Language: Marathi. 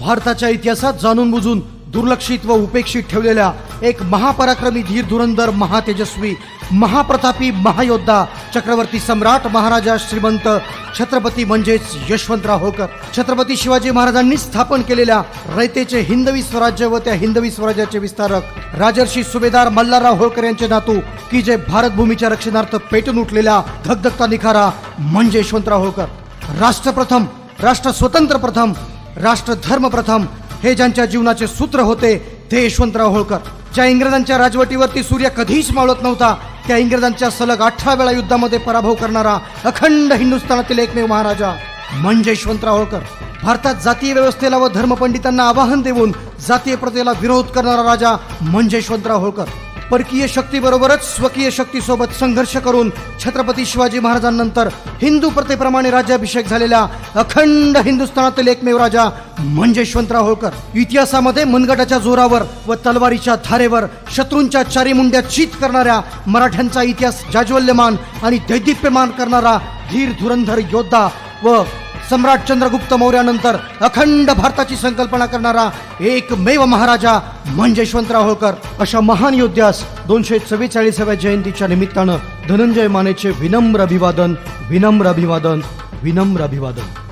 भारताच्या इतिहासात जाणून बुजून दुर्लक्षित व उपेक्षित ठेवलेल्या एक महापराक्रमी धीर धुरंधर महातेजस्वी महाप्रतापी महायोद्धा चक्रवर्ती सम्राट महाराजा श्रीमंत छत्रपती म्हणजेच यशवंतराव होकर छत्रपती शिवाजी महाराजांनी स्थापन केलेल्या रयतेचे हिंदवी स्वराज्य व त्या हिंदवी स्वराज्याचे विस्तारक राजर्षी सुभेदार मल्हारराव होळकर यांचे नातू की जे भारतभूमीच्या रक्षणार्थ पेटून उठलेल्या धगधगता निखारा म्हणजे यशवंतराव होळकर. राष्ट्रप्रथम राष्ट्र स्वतंत्र प्रथम राष्ट्रधर्म प्रथम हे ज्यांच्या जीवनाचे सूत्र होते ते यशवंतराव होळकर. ज्या इंग्रजांच्या राजवटीवरती सूर्य कधीच मावळत नव्हता त्या इंग्रजांच्या सलग अठरा वेळा युद्धामध्ये पराभव करणारा अखंड हिंदुस्थानातील एकमेव महाराजा म्हणजे यशवंतराव होळकर. भारतात जातीय व्यवस्थेला व धर्मपंडितांना आवाहन देऊन जातीय प्रथेला विरोध करणारा राजा म्हणजे यशवंतराव होळकर. परकीय शक्तीबरोबरच स्वकीय शक्तीसोबत संघर्ष करून छत्रपती शिवाजी महाराजांनंतर हिंदू प्रथेप्रमाणे राज्याभिषेक झालेल्या अखंड हिंदुस्थानातील एकमेव राजा म्हणजे यशवंतराव होळकर. इतिहासामध्ये मनगटाच्या जोरावर व तलवारीच्या धारेवर शत्रूंच्या चारी मुंड्या चित करणाऱ्या मराठ्यांचा इतिहास जाज्वल्यमान आणि दैदिप्यमान करणारा धीर धुरंधर योद्धा व सम्राट चंद्रगुप्त मौर्यानंतर अखंड भारताची संकल्पना करणारा एकमेव महाराजा म्हणजे यशवंतराव होळकर अशा महान योद्ध्यास दोनशे चव्वेचाळीसाव्या जयंतीच्या निमित्तानं धनंजय मानेचे विनम्र अभिवादन विनम्र अभिवादन विनम्र अभिवादन.